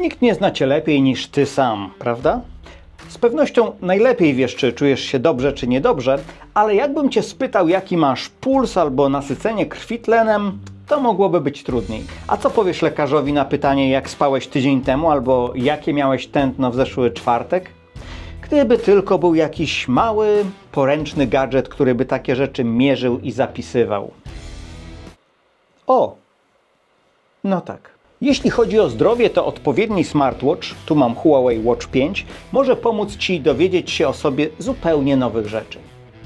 Nikt nie zna cię lepiej niż ty sam, prawda? Z pewnością najlepiej wiesz, czy czujesz się dobrze, czy niedobrze, ale jakbym cię spytał, jaki masz puls albo nasycenie krwi tlenem, to mogłoby być trudniej. A co powiesz lekarzowi na pytanie, jak spałeś tydzień temu, albo jakie miałeś tętno w zeszły czwartek? Gdyby tylko był jakiś mały, poręczny gadżet, który by takie rzeczy mierzył i zapisywał. O! No tak. Jeśli chodzi o zdrowie, to odpowiedni smartwatch, tu mam Huawei Watch 5, może pomóc Ci dowiedzieć się o sobie zupełnie nowych rzeczy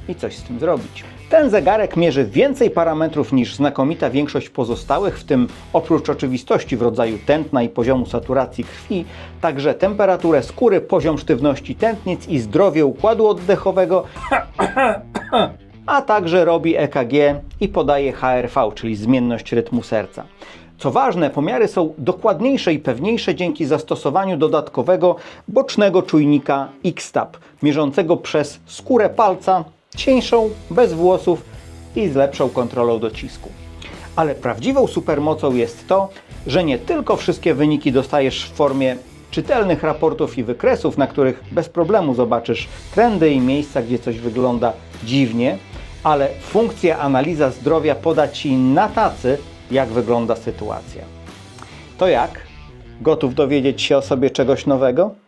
i coś z tym zrobić. Ten zegarek mierzy więcej parametrów niż znakomita większość pozostałych, w tym oprócz oczywistości w rodzaju tętna i poziomu saturacji krwi, także temperaturę skóry, poziom sztywności tętnic i zdrowie układu oddechowego, a także robi EKG i podaje HRV, czyli zmienność rytmu serca. Co ważne, pomiary są dokładniejsze i pewniejsze dzięki zastosowaniu dodatkowego bocznego czujnika X-Tab, mierzącego przez skórę palca, cieńszą, bez włosów i z lepszą kontrolą docisku. Ale prawdziwą supermocą jest to, że nie tylko wszystkie wyniki dostajesz w formie czytelnych raportów i wykresów, na których bez problemu zobaczysz trendy i miejsca, gdzie coś wygląda dziwnie, ale funkcja analiza zdrowia poda Ci na tacy, jak wygląda sytuacja. To jak? Gotów dowiedzieć się o sobie czegoś nowego?